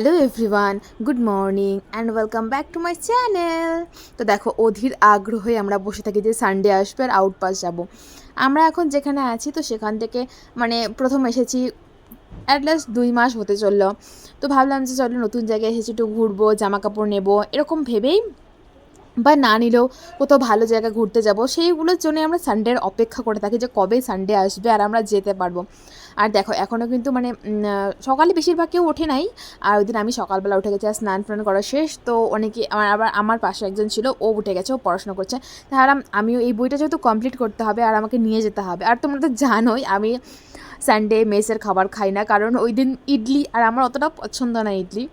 Hello everyone good morning and welcome back to my channel তো দেখো, অধীর আগ্রহে আমরা বসে থাকি যে সানডে আসবে আর আউটপাস যাব। আমরা এখন যেখানে আছি তো সেখান থেকে মানে প্রথম এসেছি অ্যাট লাস্ট দুই মাস হতে চলল। তো ভাবলাম যে চলো নতুন জায়গায় এসেছি একটু ঘুরবো জামা কাপড় নেব, এরকম ভেবেই বা না নিলেও কোথাও ভালো জায়গা ঘুরতে যাব, সেইগুলোর জন্য আমরা সানডের অপেক্ষা করে থাকি যে কবে সানডে আসবে আর আমরা যেতে পারব। আর দেখো এখনও কিন্তু মানে সকালে বেশিরভাগ কেউ ওঠে নাই। আর ওই দিন আমি সকালবেলা উঠে গেছি, আর স্নান টান করা শেষ। তো অনেকে, আমার আবার, আমার পাশে একজন ছিল, ও উঠে গেছে, ও পড়াশোনা করছে। তাহলে আমিও এই বইটা যেহেতু কমপ্লিট করতে হবে আর আমাকে নিয়ে যেতে হবে। আর তোমরা তো জানোই, আমি সানডে মেসের খাবার খাই না। কারণ ওই দিন ইডলি, আর আমার অতটা পছন্দ না ইডলি।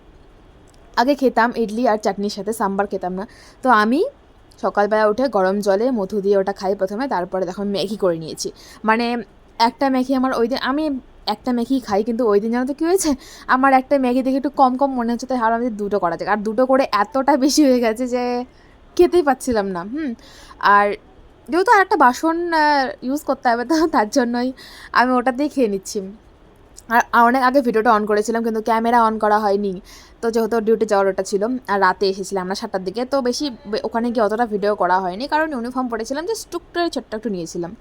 আগে খেতাম ইডলি আর চাটনির সাথে সাম্বার খেতাম না। তো আমি সকালবেলা উঠে গরম জলে মধু দিয়ে ওটা খাই প্রথমে, তারপরে দেখো ম্যাগি করে নিয়েছি। মানে একটা ম্যাগি আমার ওই দিন, আমি একটা ম্যাগি খাই কিন্তু ওই দিন জানো তো কী হয়েছে? আমার একটা ম্যাগি দেখে একটু কম কম মনে হচ্ছে, তাই আর আমাদের দুটো করা যাক। আর দুটো করে এতটা বেশি হয়ে গেছে যে খেতেই পাচ্ছিলাম না, হুম। আর যেহেতু আর একটা বাসন ইউজ করতে হবে তো, তার জন্যই আমি ওটাতেই খেয়ে নিচ্ছি। আর অনেক আগে ভিডিওটা অন করেছিলাম, কিন্তু ক্যামেরা অন করা হয়নি। তো যেহেতু ডিউটি যাওয়ার ওটা ছিল, আর রাতে এসেছিলাম আমরা সাতটার দিকে, তো বেশি ওখানে গিয়ে অতটা ভিডিও করা হয়নি, কারণ ইউনিফর্ম পরেছিলাম যে টুকটা ছোট্ট একটু নিয়েছিলাম।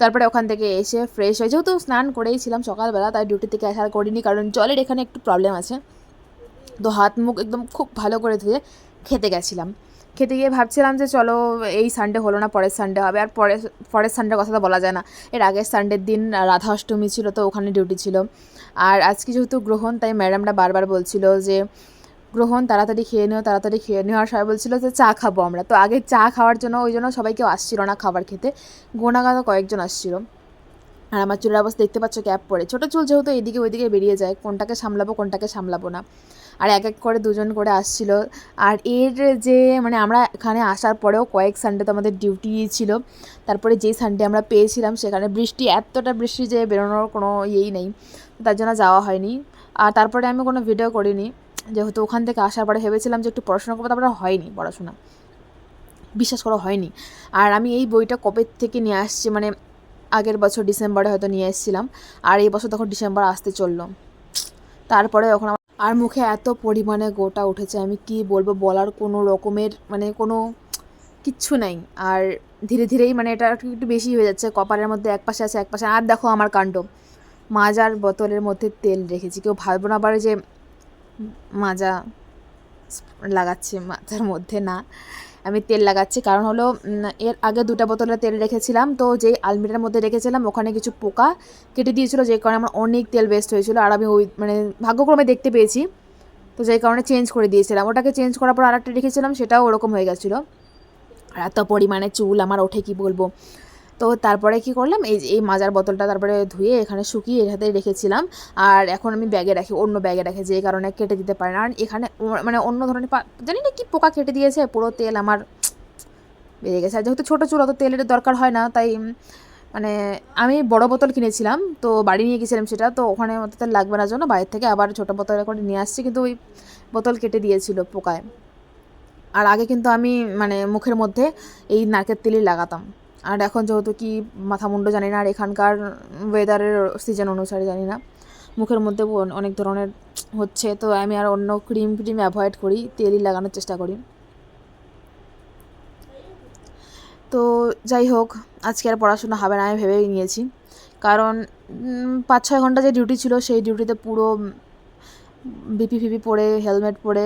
তারপরে ওখান থেকে এসে ফ্রেশ হয়ে, যেহেতু স্নান করেই ছিলাম সকালবেলা, তাই ডিউটি থেকে আসার করিনি, কারণ জলের এখানে একটু প্রবলেম আছে। তো হাত মুখ একদম খুব ভালো করে ধুয়ে খেতে গেছিলাম। খেতে গিয়ে ভাবছিলাম যে চলো এই সানডে হলো না, পরের সানডে হবে। আর পরের পরের সানডের কথা তো বলা যায় না। এর আগের সানডের দিন রাধা অষ্টমী ছিল, তো ওখানে ডিউটি ছিল। আর আজকে যেহেতু গ্রহণ, তাই ম্যাডামরা বারবার বলছিল যে, গ্রহণ, তাড়াতাড়ি খেয়ে নিও, তাড়াতাড়ি খেয়ে নিও। আর সবাই বলছিল যে, চা খাব আমরা। তো আগে চা খাওয়ার জন্য, ওই জন্য সবাই কেউ আসছিল না খাবার খেতে। গোনাগাদা কয়েকজন আসছিল। আর আমার চুলের অবস্থা দেখতে পাচ্ছ, ক্যাপ পরে। ছোটো চুল যেহেতু এদিকে ওইদিকে বেরিয়ে যায়, কোনটাকে সামলাবো কোনটাকে সামলাবো না। আর এক এক করে দুজন করে আসছিল। আর এর যে মানে আমরা এখানে আসার পরেও কয়েক সানডে তো আমাদের ডিউটি ছিল। তারপরে যেই সানডে আমরা পেয়েছিলাম সেখানে বৃষ্টি, এতটা বৃষ্টি যে বেরোনোর কোনো ইয়েই নেই। তার জন্য যাওয়া হয়নি। আর তারপরে আমি কোনো ভিডিও করিনি। যেহেতু ওখান থেকে আসার পরে ভেবেছিলাম যে একটু পড়াশোনা করব, তারপরে হয়নি পড়াশোনা। বিশ্বাস করা হয়নি। আর আমি এই বইটা কবে থেকে নিয়ে আসছি মানে আগের বছর ডিসেম্বরে হয়তো নিয়ে এসেছিলাম। আর এই বছর তখন ডিসেম্বর আসতে চলল। তারপরে আমার আর মুখে এত পরিমাণে গোটা উঠেছে, আমি কি বলব বলার কোনো রকমের মানে কোনো কিচ্ছু নাই। আর ধীরে ধীরেই মানে এটা একটু বেশি হয়ে যাচ্ছে, কপালের মধ্যে এক পাশে আছে, এক পাশে আর দেখো আমার কাণ্ড। মাজার বোতলের মধ্যে তেল রেখেছি, কেউ ভাববো না পারে যে মাজা লাগাচ্ছে মাথার মধ্যে, না। আমি তেল লাগাচ্ছি। কারণ হলো এর আগে দুটা বোতলে তেল রেখেছিলাম। তো যেই আলমিরার মধ্যে রেখেছিলাম, ওখানে কিছু পোকা কেটে দিয়েছিল যে কারণে আমার অনেক তেল ওয়েস্ট হয়েছিল। আর আমি ওই মানে ভাগ্যক্রমে দেখতে পেয়েছি। তো যেই কারণে চেঞ্জ করে দিয়েছিলাম। ওটাকে চেঞ্জ করার পর আরেকটা রেখেছিলাম, সেটাও ওরকম হয়ে গেছিল। আর এত পরিমাণে চুল আমার ওঠে, কি বলব? তো তারপরে কি করলাম? এই এই মাজার বোতলটা তারপরে ধুয়ে এখানে শুকিয়ে এটাতে রেখেছিলাম। আর এখন আমি ব্যাগে রাখি, অন্য ব্যাগে রাখি, যে কারণে কেটে দিতে পারে না। আর এখানে মানে অন্য ধরনের জানি না কি পোকা কেটে দিয়েছে, পুরো তেল আমার বেড়ে গেছে। আর যেহেতু ছোটো চুল, অত তেলের দরকার হয় না, তাই মানে আমি বড় বোতল কিনেছিলাম, তো বাড়ি নিয়ে গেছিলাম সেটা, তো ওখানে অত তেল লাগবে না জন্য বাইরে থেকে আবার ছোটো বোতল করে নিয়ে আসছি, কিন্তু ওই বোতল কেটে দিয়েছিল পোকায়। আর আগে কিন্তু আমি মানে মুখের মধ্যে এই নারকেল তেলই লাগাতাম। আর এখন যেহেতু কি মাথা মুন্ডু জানি না, আর এখানকার ওয়েদারের সিজন অনুসারে জানি না, মুখের মধ্যে অনেক ধরনের হচ্ছে, তো আমি আর অন্য ক্রিম ফ্রিম অ্যাভয়েড করি, তেলই লাগানোর চেষ্টা করি। তো যাই হোক, আজকে আর পড়াশোনা হবে না, আমি ভেবেই নিয়েছি। কারণ পাঁচ ছয় ঘণ্টা যে ডিউটি ছিল, সেই ডিউটিতে পুরো বিপি ফিপি পরে হেলমেট পরে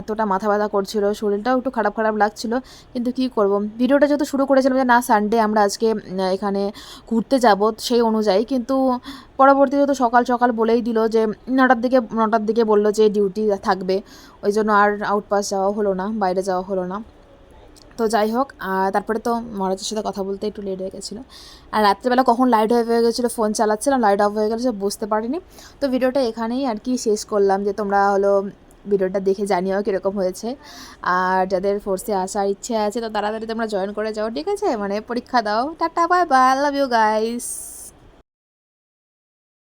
এতটা মাথা ব্যথা করছিল, শরীরটাও একটু খারাপ খারাপ লাগছিল, কিন্তু কি করব? ভিডিওটা যেহেতু শুরু করেছিলাম যে না সানডে আমরা আজকে এখানে ঘুরতে যাব সেই অনুযায়ী, কিন্তু পরবর্তীতে তো সকাল সকাল বলেই দিল যে নটার দিকে নটার দিকে বলল যে ডিউটি থাকবে, ওই জন্য আর আউটপাস যাওয়া হলো না, বাইরে যাওয়া হলো না। তো যাই হোক, আর তারপরে তো মহারাজের সাথে কথা বলতে একটু লেট হয়ে গেছিল। আর রাত্রেবেলা কখন লাইট অফ হয়ে গেছিল ফোন চালাচ্ছিলাম লাইট অফ হয়ে গেছে বুঝতে পারিনি। তো ভিডিওটা এখানেই আর কি শেষ করলাম, যে তোমরা হলো ভিডিওটা দেখে জানিও কীরকম হয়েছে। আর যাদের ফোর্সে আসার ইচ্ছে আছে, তো তাড়াতাড়ি তোমরা জয়েন করে যাও, ঠিক আছে? মানে পরীক্ষা দাও। Tata bye bye love you guys